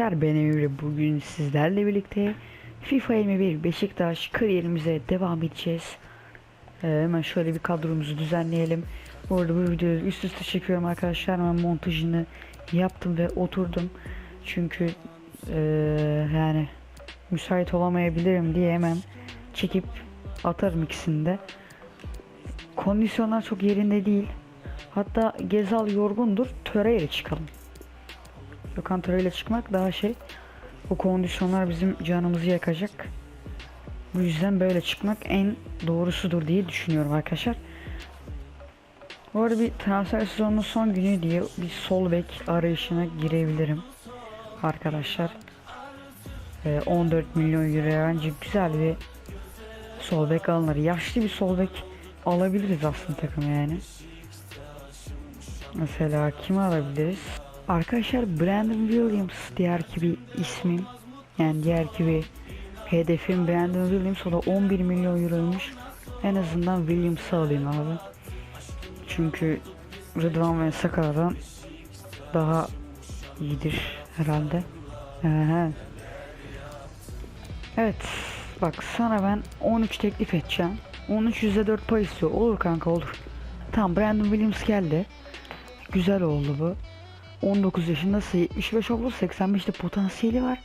arkadaşlar ben Emre bugün sizlerle birlikte FIFA 21 Beşiktaş kariyerimize devam edeceğiz. Ee, hemen şöyle bir kadromuzu düzenleyelim. Bu arada bu videoyu üst üste çekiyorum arkadaşlar. Hemen montajını yaptım ve oturdum. Çünkü ee, yani müsait olamayabilirim diye hemen çekip atarım ikisini de. Kondisyonlar çok yerinde değil. Hatta Gezal yorgundur. Töreyle çıkalım. Lokantara ile çıkmak daha şey. O kondisyonlar bizim canımızı yakacak. Bu yüzden böyle çıkmak en doğrusudur diye düşünüyorum arkadaşlar. Bu arada bir transfer sezonunun son günü diye bir sol bek arayışına girebilirim. Arkadaşlar. Ee, 14 milyon euro bence güzel bir sol bek alınır. Yaşlı bir sol bek alabiliriz aslında takım yani. Mesela kimi alabiliriz? Arkadaşlar Brandon Williams diğer ki bir ismim. Yani diğer ki bir hedefim Brandon Williams o da 11 milyon euroymuş. En azından Williams'ı alayım abi. Çünkü Rıdvan ve Sakara'dan daha iyidir herhalde. Aha. Evet. Bak sana ben 13 teklif edeceğim. 13 %4 pay istiyor. Olur kanka olur. Tamam Brandon Williams geldi. Güzel oldu bu. 19 yaşında 75 oldu 85'te potansiyeli var.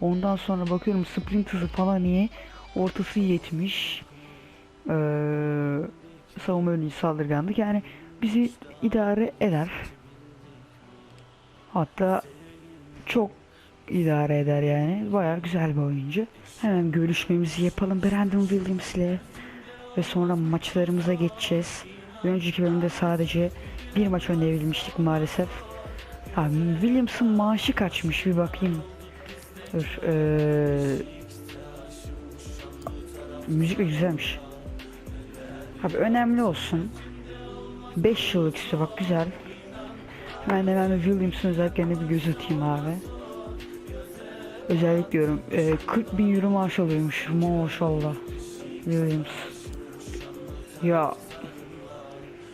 Ondan sonra bakıyorum sprint hızı falan iyi. Ortası 70. Ee, savunma önlüğü saldırganlık. Yani bizi idare eder. Hatta çok idare eder yani. Bayağı güzel bir oyuncu. Hemen görüşmemizi yapalım Brandon Williams ile. Ve sonra maçlarımıza geçeceğiz. Önceki bölümde sadece bir maç oynayabilmiştik maalesef. Abi Williams'ın maaşı kaçmış bir bakayım. Dur. Ee... Müzik güzelmiş. Abi önemli olsun. 5 yıllık işte bak güzel. Ben de Williams'ın özelliklerine bir göz atayım abi. Özellik diyorum. Ee, 40 bin euro maaş alıyormuş. Maşallah. Williams. Ya.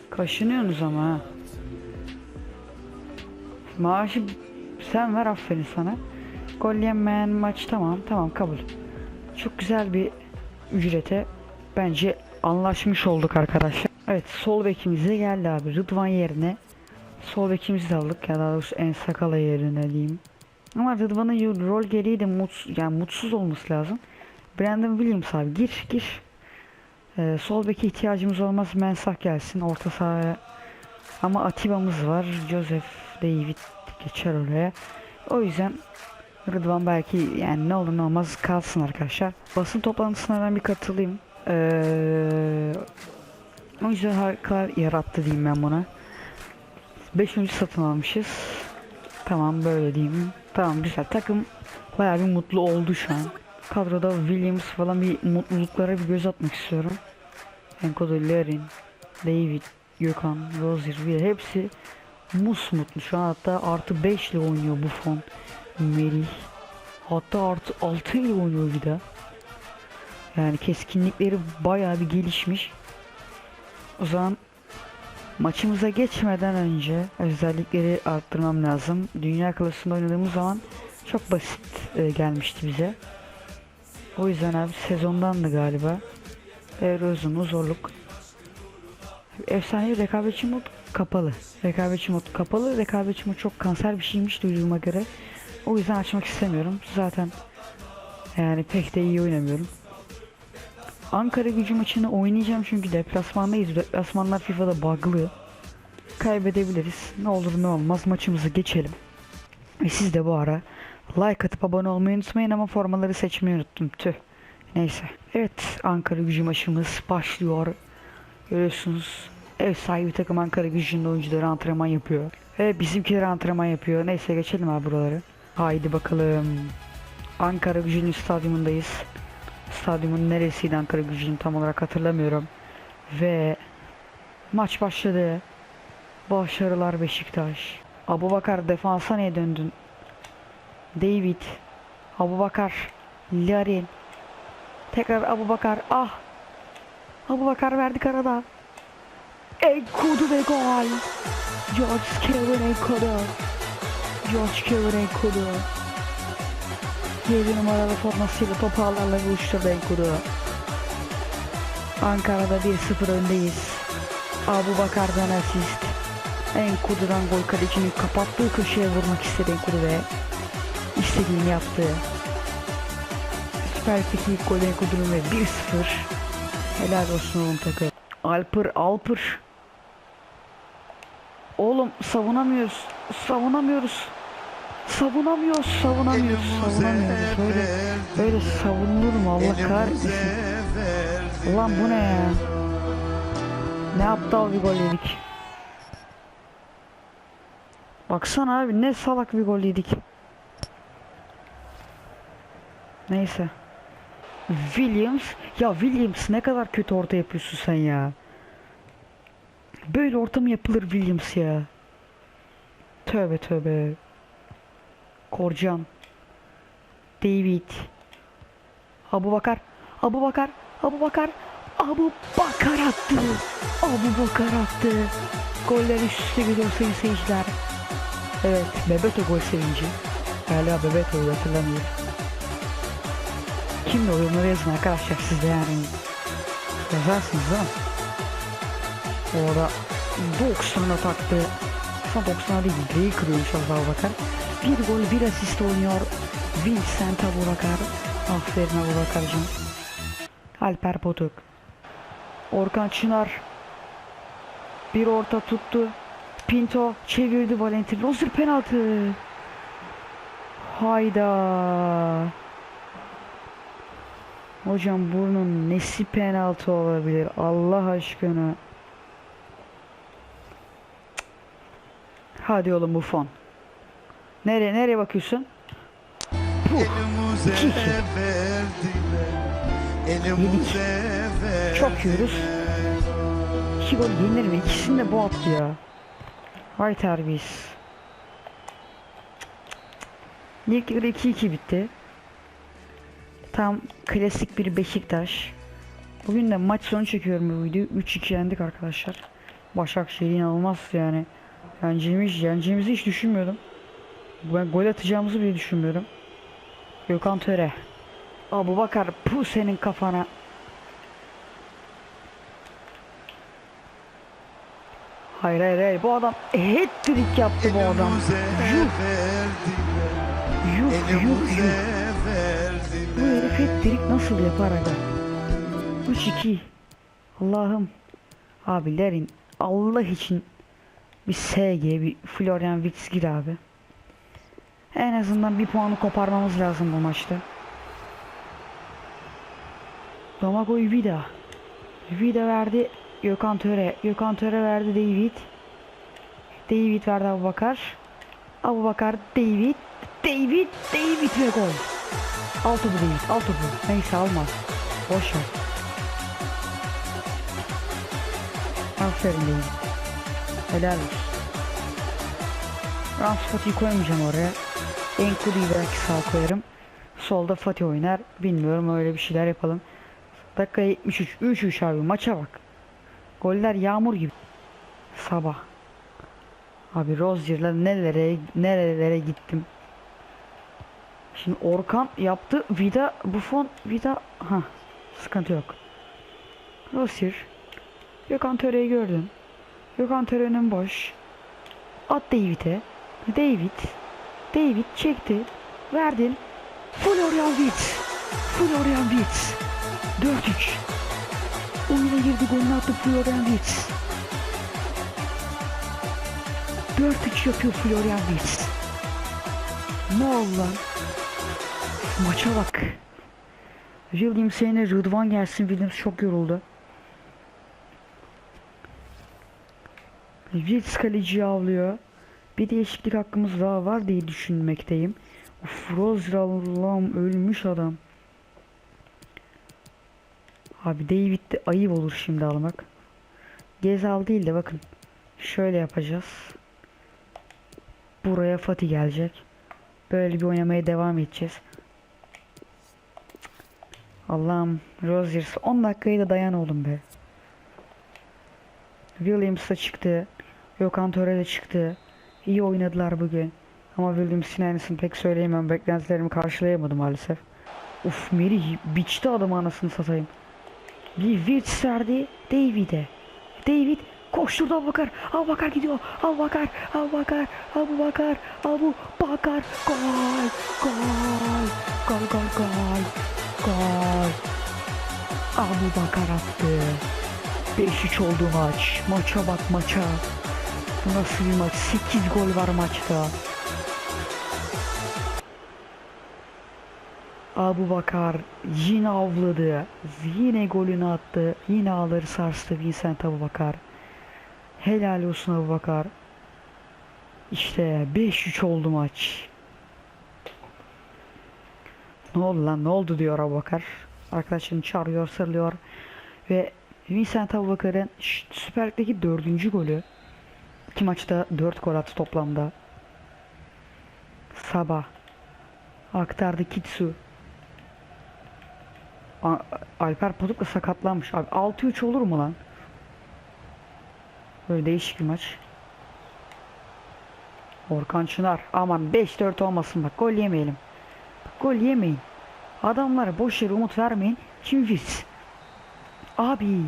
Kaşınıyorsunuz ama ha. Maaşı sen ver aferin sana. Gol yemeyen maç tamam tamam kabul. Çok güzel bir ücrete bence anlaşmış olduk arkadaşlar. Evet sol bekimize geldi abi. Rıdvan yerine sol bekimizi de aldık ya daha doğrusu en sakala yerine diyeyim. Ama Rıdvan'ın rol gereği de mutsuz, yani mutsuz olması lazım. Brandon Williams abi gir gir. Ee, sol beke ihtiyacımız olmaz. Mensah gelsin orta sahaya. Ama Atiba'mız var. Joseph David geçer oraya. O yüzden Rıdvan belki yani ne olur ne olmaz kalsın arkadaşlar. Basın toplantısına ben bir katılayım. Ee, o yüzden harika yarattı diyeyim ben buna. 5 oyuncu satın almışız. Tamam böyle diyeyim. Tamam güzel takım bayağı bir mutlu oldu şu an. Kadroda Williams falan bir mutluluklara bir göz atmak istiyorum. Enkodo Lerin, David, Gökhan, Rozier bir hepsi mus mutlu. Şu an hatta artı 5 ile oynuyor bu fon. Melih. Hatta artı 6 ile oynuyor bir de. Yani keskinlikleri bayağı bir gelişmiş. O zaman maçımıza geçmeden önce özellikleri arttırmam lazım. Dünya klasında oynadığımız zaman çok basit e, gelmişti bize. O yüzden abi sezondandı galiba. Erozyonu zorluk. Efsane rekabetçi mod kapalı. Rekabetçi mod kapalı. Rekabetçi mod çok kanser bir şeymiş duyduğuma göre. O yüzden açmak istemiyorum. Zaten yani pek de iyi oynamıyorum. Ankara gücü maçını oynayacağım çünkü deplasmandayız. Deplasmanlar FIFA'da bug'lı. Kaybedebiliriz. Ne olur ne olmaz maçımızı geçelim. Ve siz de bu ara like atıp abone olmayı unutmayın ama formaları seçmeyi unuttum. Tüh. Neyse. Evet Ankara gücü maçımız başlıyor. Görüyorsunuz ev sahibi takım Ankara gücünün oyuncuları antrenman yapıyor. Ve bizimkiler antrenman yapıyor. Neyse geçelim abi buraları. Haydi bakalım. Ankara gücünün stadyumundayız. Stadyumun neresiydi Ankara gücünün tam olarak hatırlamıyorum. Ve maç başladı. Başarılar Beşiktaş. Abu Bakar defansa niye döndün? David. Abu Bakar. Larin. Tekrar Abu Bakar. Ah. Abu Bakar verdik arada. Enkudu ve gol. George Kevin Enkudu. George Kevin Enkudu. 7 numaralı formasıyla topu ağlarla buluşturdu Enkudu. Ankara'da 1-0 öndeyiz. Abu Bakar'dan asist. Enkudu'dan gol kalecinin kapattığı köşeye vurmak istedi Enkudu ve istediğini yaptı. Süper Lig'deki ilk gol Enkudu'nun ve 1-0. Helal olsun oğlum takım. Alper Alper. Oğlum savunamıyoruz. Savunamıyoruz. Savunamıyoruz, savunamıyoruz, savunamıyoruz. Böyle, böyle savunulur mu Allah kahretmesin. Ulan bu ne ya? Ne aptal bir gol yedik. Baksana abi ne salak bir gol yedik. Neyse. Williams. Ya Williams ne kadar kötü orta yapıyorsun sen ya. Böyle orta mı yapılır Williams ya? Tövbe tövbe. Korcan. David. Abu Bakar. Abu Bakar. Abu Bakar. Abu Bakar attı. Abu Bakar attı. Goller üst üste geliyor sayın seyirciler. Evet. Bebeto gol sevinci. Hala Bebeto'yu hatırlamıyorum. Kimle oyunları yazın arkadaşlar siz de yani. Yazarsınız değil mi? Orada 90'a taktı. Aslında 90'a değil. Direği kırıyormuş Abu Bakar. Bir gol bir asist oynuyor. Vincent Abu Bakar. Aferin Abu Bakar'cığım. Alper Potuk. Orkan Çınar. Bir orta tuttu. Pinto çevirdi Valentin. Rozier penaltı. Hayda. Hocam bunun nesi penaltı olabilir Allah aşkına. Hadi oğlum bu fon. Nereye nereye bakıyorsun? Puh. Elimize verdiler. Çok yiyoruz. İki gol yenir mi? İkisini de bu attı ya. Vay terbiyesiz. İlk yarı 2-2 bitti. Tam klasik bir Beşiktaş. Bugün de maç sonu çekiyorum bu videoyu. 3-2 yendik arkadaşlar. Başakşehir inanılmaz yani. Yeneceğimiz, yeneceğimizi hiç düşünmüyordum. Ben gol atacağımızı bile düşünmüyorum. Gökhan Töre. Abu Bakar pu senin kafana. Hayır hayır hayır bu adam hat-trick yaptı bu adam. Yuh yuh yuh yuh. Herif hat-trick nasıl yapar aga? 3-2. Allah'ım. Abilerin Allah için bir SG bir Florian Wirtz gir abi. En azından bir puanı koparmamız lazım bu maçta. Domagoy Vida. Vida verdi Gökhan Töre. Gökhan Töre verdi David. David verdi Abu Bakar. Abu Bakar David. David. David ve gol. Altı bu David. Altı bu. Neyse almaz. Boş ver. Aferin David. Helal olsun. Rams Fatih'i koymayacağım oraya. Enkudu'yu belki sağ koyarım. Solda Fatih oynar. Bilmiyorum öyle bir şeyler yapalım. Dakika 73. 3-3 abi maça bak. Goller yağmur gibi. Sabah. Abi Rozier'la nelere nerelere gittim. Şimdi Orkan yaptı. Vida Buffon Vida ha sıkıntı yok. Rozier. Gökhan Töre'yi gördün. Gökhan Töre'nin boş. At David'e. David. David çekti. Verdin. Florian Wirtz. Florian Wirtz. 4-3. Oyuna girdi golünü attı Florian Wirtz. 4-3 yapıyor Florian Wirtz. Ne oldu lan? Maça bak. Williams yerine Rıdvan gelsin. Williams çok yoruldu. Wirtz kaleciyi avlıyor. Bir değişiklik hakkımız daha var diye düşünmekteyim. Uf, Allah'ım ölmüş adam. Abi David de ayıp olur şimdi almak. Gezal değil de bakın. Şöyle yapacağız. Buraya Fatih gelecek. Böyle bir oynamaya devam edeceğiz. Allah'ım Rozier 10 dakikayı da dayan oğlum be. Williams da çıktı. Gökhan Töre de çıktı. İyi oynadılar bugün. Ama William Sinan'ısın pek söyleyemem. Beklentilerimi karşılayamadım maalesef. Uf Merih biçti adamı anasını satayım. Bir Wirtz verdi David'e. David koşturdu Abubakar. Abubakar gidiyor. Abubakar. Abubakar. Abubakar. Abu Bakar. Gol. Gol. Gol gol gol. Gol. Abubakar attı. 5-3 oldu maç. Maça bak maça. Bu nasıl bir maç? 8 gol var maçta. Abu Bakar yine avladı. Yine golünü attı. Yine ağları sarstı Vincent Abu Bakar. Helal olsun Abu Bakar. İşte 5-3 oldu maç. Ne oldu lan ne oldu diyor Abu Bakar. Arkadaşını çağırıyor sarılıyor. Ve Vincent Abu Bakar'ın ş- Süper Lig'deki dördüncü golü. İki maçta 4 gol attı toplamda. Sabah. Aktardı Kitsu. Alper Potuk sakatlanmış abi. 6-3 olur mu lan? Böyle değişik bir maç. Orkan Çınar. Aman 5-4 olmasın bak. Gol yemeyelim. Gol yemeyin. Adamlara boş yere umut vermeyin. Kim Wills? Abi.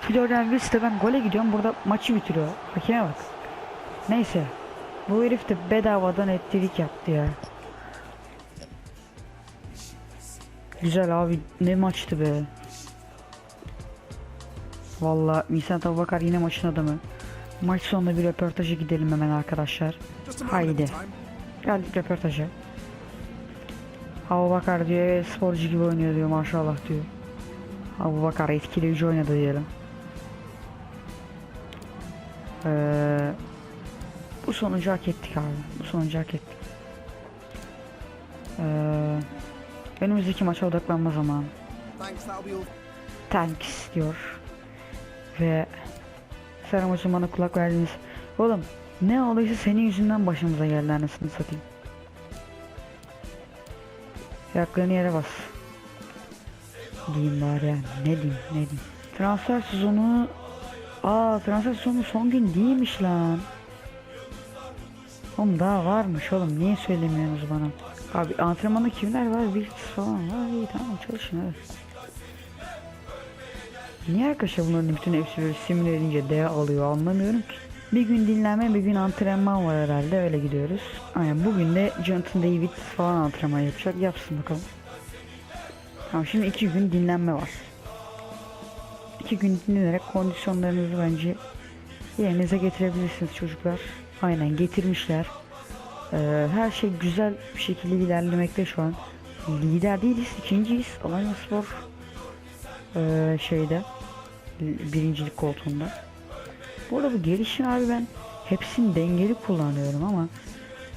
Florian Wills de ben gole gidiyorum. Burada maçı bitiriyor. Hakeme bak. Neyse. Bu herif de bedavadan ettirik yaptı ya. Güzel abi ne maçtı be. Valla Vincent Abubakar yine maçın adamı. Maç sonunda bir röportaja gidelim hemen arkadaşlar. Haydi. Geldik röportaja. Abubakar diyor "Evet, sporcu gibi oynuyor diyor maşallah diyor. Abubakar etkileyici oynadı diyelim. Ee, bu sonucu hak ettik abi. Bu sonucu hak ettik. Ee, önümüzdeki maça odaklanma zamanı. Thanks, diyor. Ve Serhan hocam bana kulak verdiniz. Oğlum ne olduysa senin yüzünden başımıza geldi anasını satayım. Ayaklarını yere bas. Diyeyim bari yani. Ne diyeyim ne diyeyim. Transfer sezonu... Aa transfer sezonu son gün değilmiş lan. Oğlum daha varmış oğlum. Niye söylemiyorsunuz bana? Abi antrenmanda kimler var? Bir falan var. İyi tamam çalışın evet. Niye arkadaşlar bunların bütün hepsi böyle simüle edince D alıyor anlamıyorum ki. Bir gün dinlenme bir gün antrenman var herhalde öyle gidiyoruz. Aynen bugün de Jonathan David falan antrenman yapacak yapsın bakalım. Tamam şimdi iki gün dinlenme var. İki gün dinlenerek kondisyonlarınızı bence yerinize getirebilirsiniz çocuklar. Aynen getirmişler. Ee, her şey güzel bir şekilde ilerlemekte şu an. Lider değiliz, ikinciyiz. Alanya Spor ee, şeyde birincilik koltuğunda. Bu arada bu gelişim abi ben hepsini dengeli kullanıyorum ama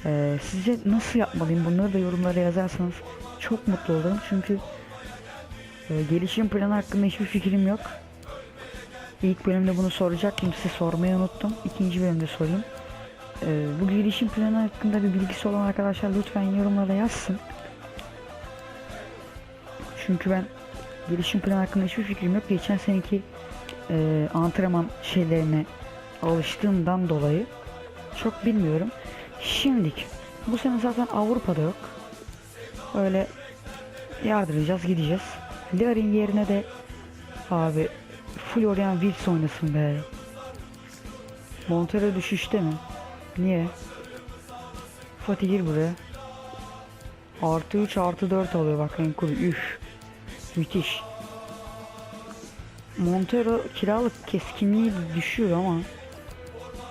ee, size nasıl yapmalıyım bunları da yorumlara yazarsanız çok mutlu olurum çünkü ee, gelişim planı hakkında hiçbir fikrim yok. İlk bölümde bunu soracaktım size sormayı unuttum. İkinci bölümde sorayım. Ee, bu gelişim planı hakkında bir bilgisi olan arkadaşlar lütfen yorumlara yazsın. Çünkü ben gelişim planı hakkında hiçbir fikrim yok. Geçen seneki e, antrenman şeylerine alıştığımdan dolayı çok bilmiyorum. Şimdilik bu sene zaten Avrupa'da yok. Öyle yardıracağız gideceğiz. Larin yerine de abi Florian Wirtz oynasın be. Montero düşüşte mi? Niye? Fatih gir buraya. Artı 3 artı 4 alıyor bak Enkuru. Üf. Müthiş. Montero kiralık keskinliği düşüyor ama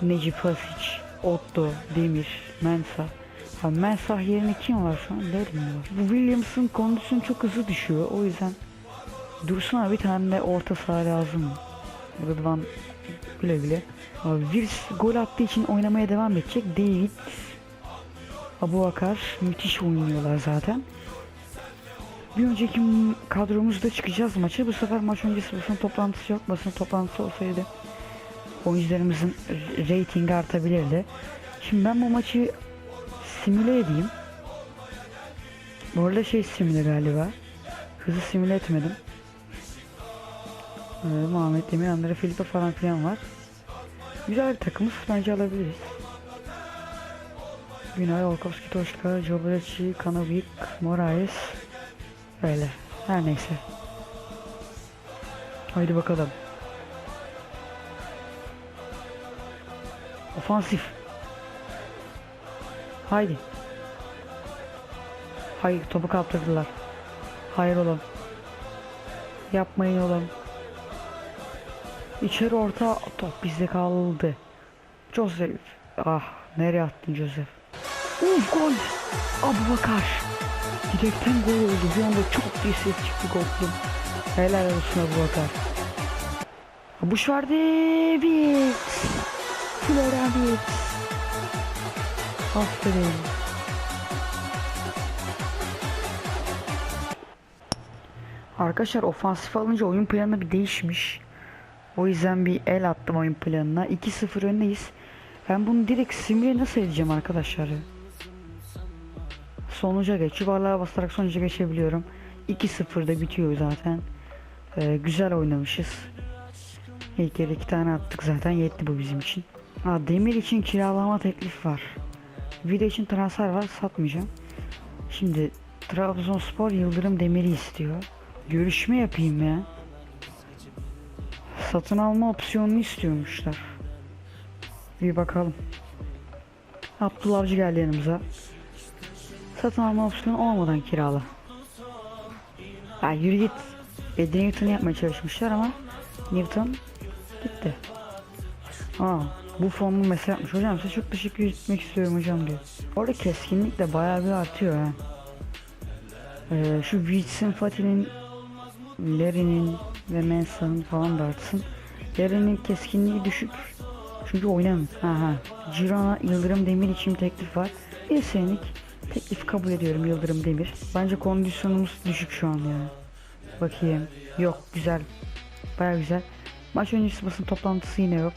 Necip Hasic, Otto, Demir, Mensah. Ha, Mensah yerine kim var şu an? Larin var. Bu Williams'ın kondisyonu çok hızlı düşüyor. O yüzden Dursun abi bir tane de orta saha lazım. Rıdvan güle güle. Abi Virs gol attığı için oynamaya devam edecek. David Abu Bakar müthiş oynuyorlar zaten. Bir önceki kadromuzda çıkacağız maça. Bu sefer maç öncesi basın toplantısı yok. Basın toplantısı olsaydı oyuncularımızın reytingi artabilirdi. Şimdi ben bu maçı simüle edeyim. Bu arada şey simüle galiba. Hızı simüle etmedim. Ee, Muhammed Demir, Andre Filipe falan filan var. Güzel bir takımız bence alabiliriz. Günay, Olkowski, Toşka, Jobreci, Kanovik, Moraes. Öyle. Her neyse. Haydi bakalım. Ofansif. Haydi. Hayır topu kaptırdılar. Hayır oğlum. Yapmayın oğlum. İçeri orta top bizde kaldı. Joseph. Ah nereye attın Joseph? Uf gol. Abu Bakar. Direkten gol oldu. Bir anda çok bir ses çıktı golün. Helal olsun Abu Bakar. Bu şardı bir. Flora bir. Aferin. Arkadaşlar ofansif alınca oyun planı bir değişmiş. O yüzden bir el attım oyun planına. 2-0 öndeyiz. Ben bunu direkt simüle nasıl edeceğim arkadaşlar? Sonuca geç. Yuvarlığa basarak sonuca geçebiliyorum. 2-0'da bitiyor zaten. Ee, güzel oynamışız. İlk yarı iki tane attık zaten. Yetti bu bizim için. Ha, Demir için kiralama teklif var. Video için transfer var. Satmayacağım. Şimdi Trabzonspor Yıldırım Demir'i istiyor. Görüşme yapayım ya. Satın alma opsiyonunu istiyormuşlar. Bir bakalım. Abdullah Avcı geldi yanımıza. Satın alma opsiyonu olmadan kirala. Ha yürü git. Eddie Newton'u yapmaya çalışmışlar ama Newton gitti. Aa bu formu mesaj yapmış. Hocam size çok teşekkür etmek istiyorum hocam diyor. Orada keskinlik de bayağı bir artıyor ha. Ee, şu Wilson Fatih'in Larry'nin ve Mensah'ın falan da artsın. Larry'nin keskinliği düşük. Çünkü oynamıyor. Aha. Girona Yıldırım Demir için teklif var. Bir senelik teklif kabul ediyorum Yıldırım Demir. Bence kondisyonumuz düşük şu an ya. Bakayım. Yok güzel. Baya güzel. Maç öncesi basın toplantısı yine yok.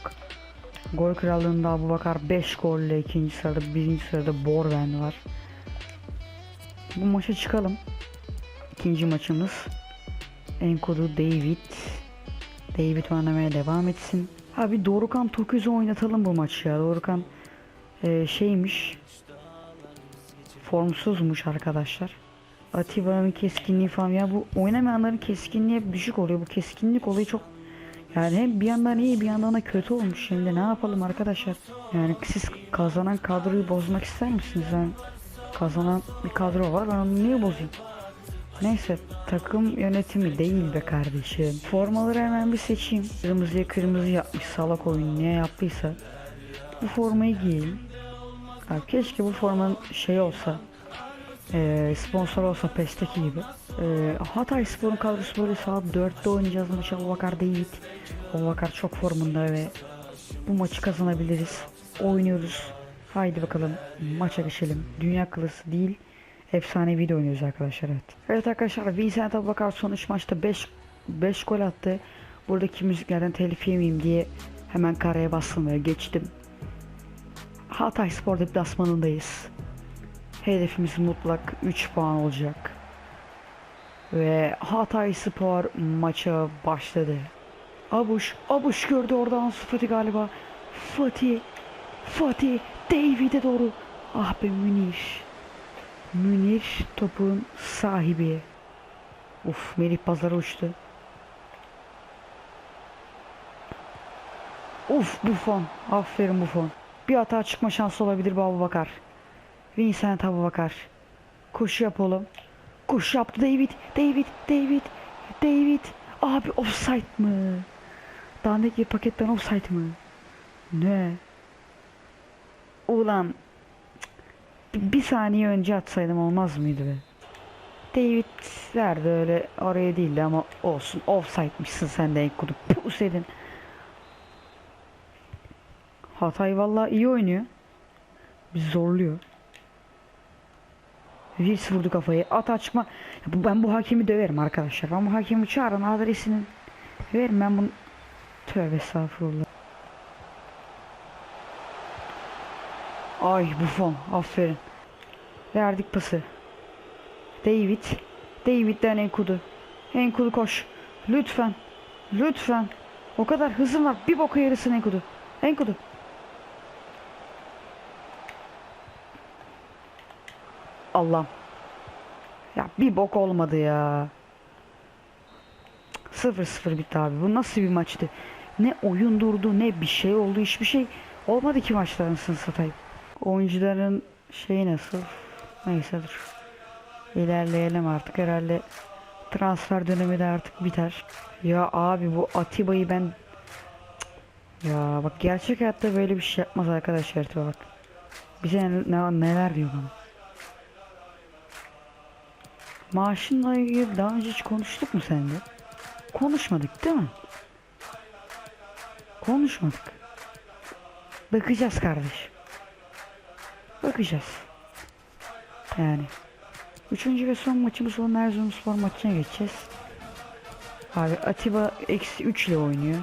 Gol krallığında Abu Bakar 5 golle ikinci sırada birinci sırada Borven var. Bu maça çıkalım. İkinci maçımız. Enkodu David. David oynamaya devam etsin. Abi Dorukan Tokuz'u oynatalım bu maçı ya. Dorukan e, şeymiş. Formsuzmuş arkadaşlar. Atiba'nın keskinliği falan ya bu oynamayanların keskinliği hep düşük oluyor. Bu keskinlik olayı çok yani hem bir yandan iyi bir yandan da kötü olmuş. Şimdi ne yapalım arkadaşlar? Yani siz kazanan kadroyu bozmak ister misiniz? Ben kazanan bir kadro var ben onu niye bozayım? Neyse takım yönetimi değil be kardeşim. Formaları hemen bir seçeyim. Kırmızıya kırmızı yapmış salak oyun ne yaptıysa. Bu formayı giyeyim. Abi keşke bu formanın şey olsa. Eee, sponsor olsa PES'teki gibi. Eee Hatay Spor'un kadrosu böyle saat 4'te oynayacağız maçı Abubakar değil. Abubakar çok formunda ve bu maçı kazanabiliriz. Oynuyoruz. Haydi bakalım maça geçelim. Dünya klası değil. Efsane video oynuyoruz arkadaşlar evet. Evet arkadaşlar Vincent Abubakar son 3 maçta 5 5 gol attı. Buradaki müziklerden telif yemeyeyim diye hemen karaya bastım ve geçtim. Hatay Spor deplasmanındayız. Hedefimiz mutlak 3 puan olacak. Ve Hatay Spor maça başladı. Abuş, Abuş gördü orada Ansu Fati galiba. Fatih, Fatih, David'e doğru. Ah be Münir. Münir topun sahibi. Uf Melih pazara uçtu. Uf Buffon. Aferin Buffon. Bir hata çıkma şansı olabilir bu Abu Bakar. Vincent Abu Bakar. Koşu yap oğlum. Koşu yaptı David. David. David. David. Abi offside mı? Dandik bir paketten offside mı? Ne? Ulan bir saniye önce atsaydım olmaz mıydı be? David verdi öyle oraya değildi ama olsun offside'mışsın sen de en kudu puh senin. Hatay vallahi iyi oynuyor. Bizi zorluyor. Wills vurdu kafayı. Ata çıkma. Ben bu hakemi döverim arkadaşlar. Ben bu hakemi çağırın adresini verin ben bunu. Tövbe estağfurullah. Ay Buffon aferin. Verdik pası. David. David'den Enkudu. Enkudu koş. Lütfen. Lütfen. O kadar hızım var. Bir boka yarısın Enkudu. Enkudu. Allah'ım. Ya bir bok olmadı ya. 0-0 bitti abi. Bu nasıl bir maçtı? Ne oyun durdu ne bir şey oldu. Hiçbir şey olmadı ki maçta anasını satayım. Oyuncuların şeyi nasıl? Neyse dur. İlerleyelim artık herhalde. Transfer dönemi de artık biter. Ya abi bu Atiba'yı ben ya bak gerçek hayatta böyle bir şey yapmaz arkadaşlar bak. Bize ne, ne- neler diyor bana. Maaşınla ilgili daha önce hiç konuştuk mu sende? Konuşmadık değil mi? Konuşmadık. Bakacağız kardeş. Bakacağız. Yani. Üçüncü ve son maçımız olan Erzurumspor maçına geçeceğiz. Abi Atiba eksi 3 ile oynuyor.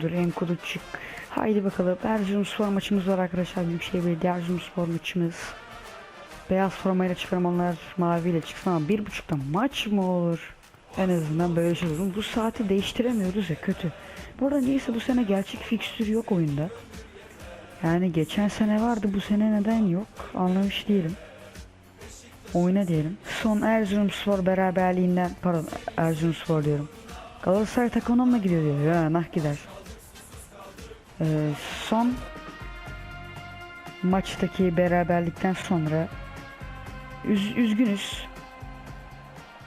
Dur Enkudu çık. Haydi bakalım. Erzurumspor maçımız var arkadaşlar. Büyükşehir Belediye Erzurumspor maçımız. Beyaz formayla çıkarım onlar maviyle çıksın ama bir buçukta maç mı olur? En azından böyle şey olur. Bu saati değiştiremiyoruz ya kötü. Bu arada neyse bu sene gerçek fikstür yok oyunda. Yani geçen sene vardı bu sene neden yok anlamış değilim. Oyna diyelim. Son Erzurumspor beraberliğinden pardon Erzurumspor diyorum. Galatasaray takımına mı gidiyor diyor. Ya nah gider. Ee, son maçtaki beraberlikten sonra üz- üzgünüz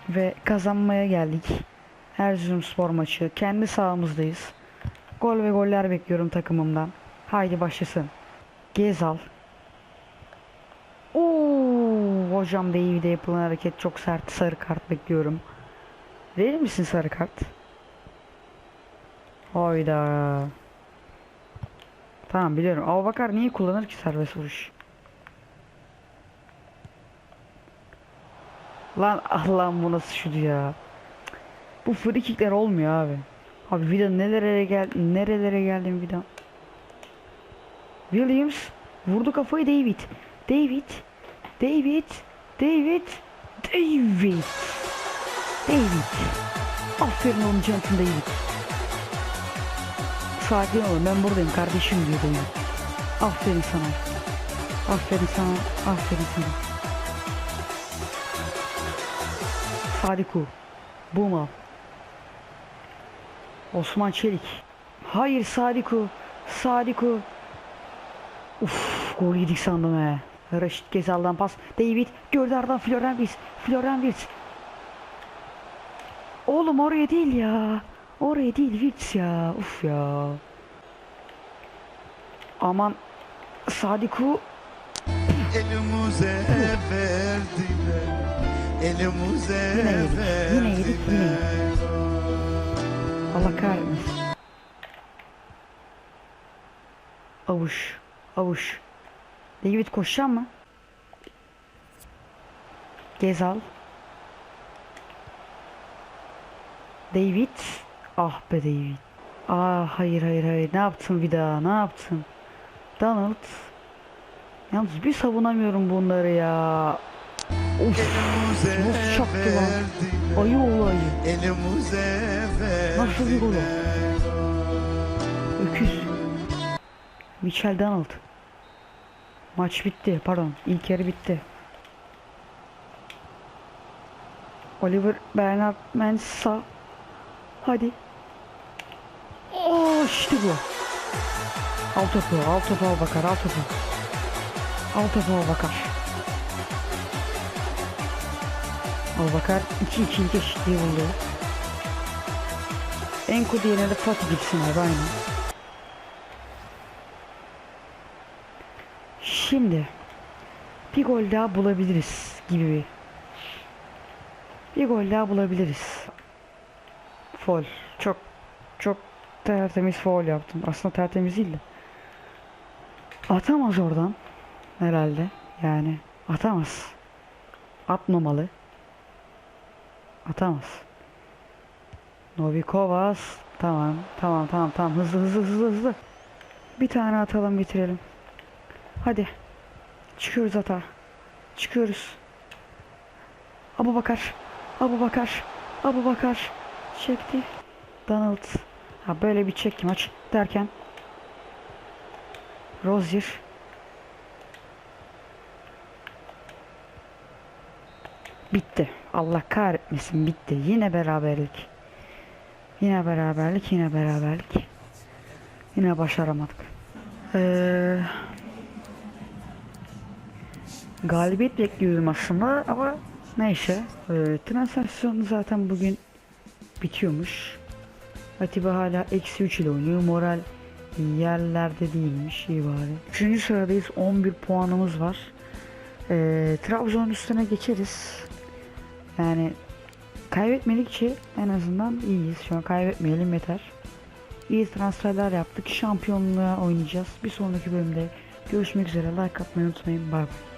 ve kazanmaya geldik. Erzurumspor maçı. Kendi sahamızdayız. Gol ve goller bekliyorum takımımdan. Haydi başlasın. Gezal. Oo, hocam David'e yapılan hareket çok sert. Sarı kart bekliyorum. Verir misin sarı kart? Hayda. Tamam biliyorum. Abubakar niye kullanır ki serbest vuruş? Lan Allah'ım bu nasıl şutu ya. Bu free kickler olmuyor abi. Abi Vida nelere gel nerelere geldim Vida. Williams vurdu kafayı David. David. David. David. David. David. Aferin oğlum Jonathan David. Sakin olun ben buradayım kardeşim diyor David. Aferin sana. Aferin sana. Aferin sana. Sadiku. Buma. Osman Çelik. Hayır Sadiku. Sadiku. Uf, gol yedik sandım he. Raşit Gezal'dan pas. David gördü aradan Florian Wirtz. Florian Wirtz. Oğlum oraya değil ya. Oraya değil Wirtz ya. Uf ya. Aman Sadiku Elimize verdiler Elimize Yine yedik, yine yedik, yine verdiler Allah kahretmesin. Avuş. Avuş. David koşacak mı? Gezal. David. Ah be David. Aa hayır hayır hayır. Ne yaptın bir daha? Ne yaptın? Donald. Yalnız bir savunamıyorum bunları ya. Of. Nasıl çaktı lan? Ayı oğlu ayı. Nasıl bir gol Öküz. Michel Donald. Maç bitti. Pardon. İlk yarı bitti. Oliver Bernard Mensah. Hadi. Oo işte bu. Al topu. Al topu al bakar. Al topu. Al topu al bakar. Al bakar. 2-2'lik eşitliği buldu. Enko diyene de Fatih gitsin abi aynen. Şimdi bir gol daha bulabiliriz gibi bir. Bir gol daha bulabiliriz. Fol. Çok çok tertemiz foul yaptım. Aslında tertemiz değil de. Atamaz oradan. Herhalde. Yani atamaz. Atmamalı. Atamaz. Novikovas. Tamam. Tamam tamam tamam. Hızlı hızlı hızlı hızlı. Bir tane atalım bitirelim. Hadi. Çıkıyoruz ata. Çıkıyoruz. Abu Bakar. Abu Bakar. Abu Bakar. Çekti. Donald. Ha böyle bir çek maç derken. Rozier. Bitti. Allah kahretmesin bitti. Yine beraberlik. Yine beraberlik, yine beraberlik. Yine başaramadık. Ee, galibiyet bekliyorum aslında ama neyse. Ee, transfer zaten bugün bitiyormuş. Atiba hala eksi 3 ile oynuyor. Moral yerlerde değilmiş. iyi bari. Üçüncü sıradayız. 11 puanımız var. Ee, Trabzon üstüne geçeriz. Yani kaybetmedikçe en azından iyiyiz. Şu an kaybetmeyelim yeter. İyi transferler yaptık. Şampiyonluğa oynayacağız. Bir sonraki bölümde görüşmek üzere. Like atmayı unutmayın. Bay bay.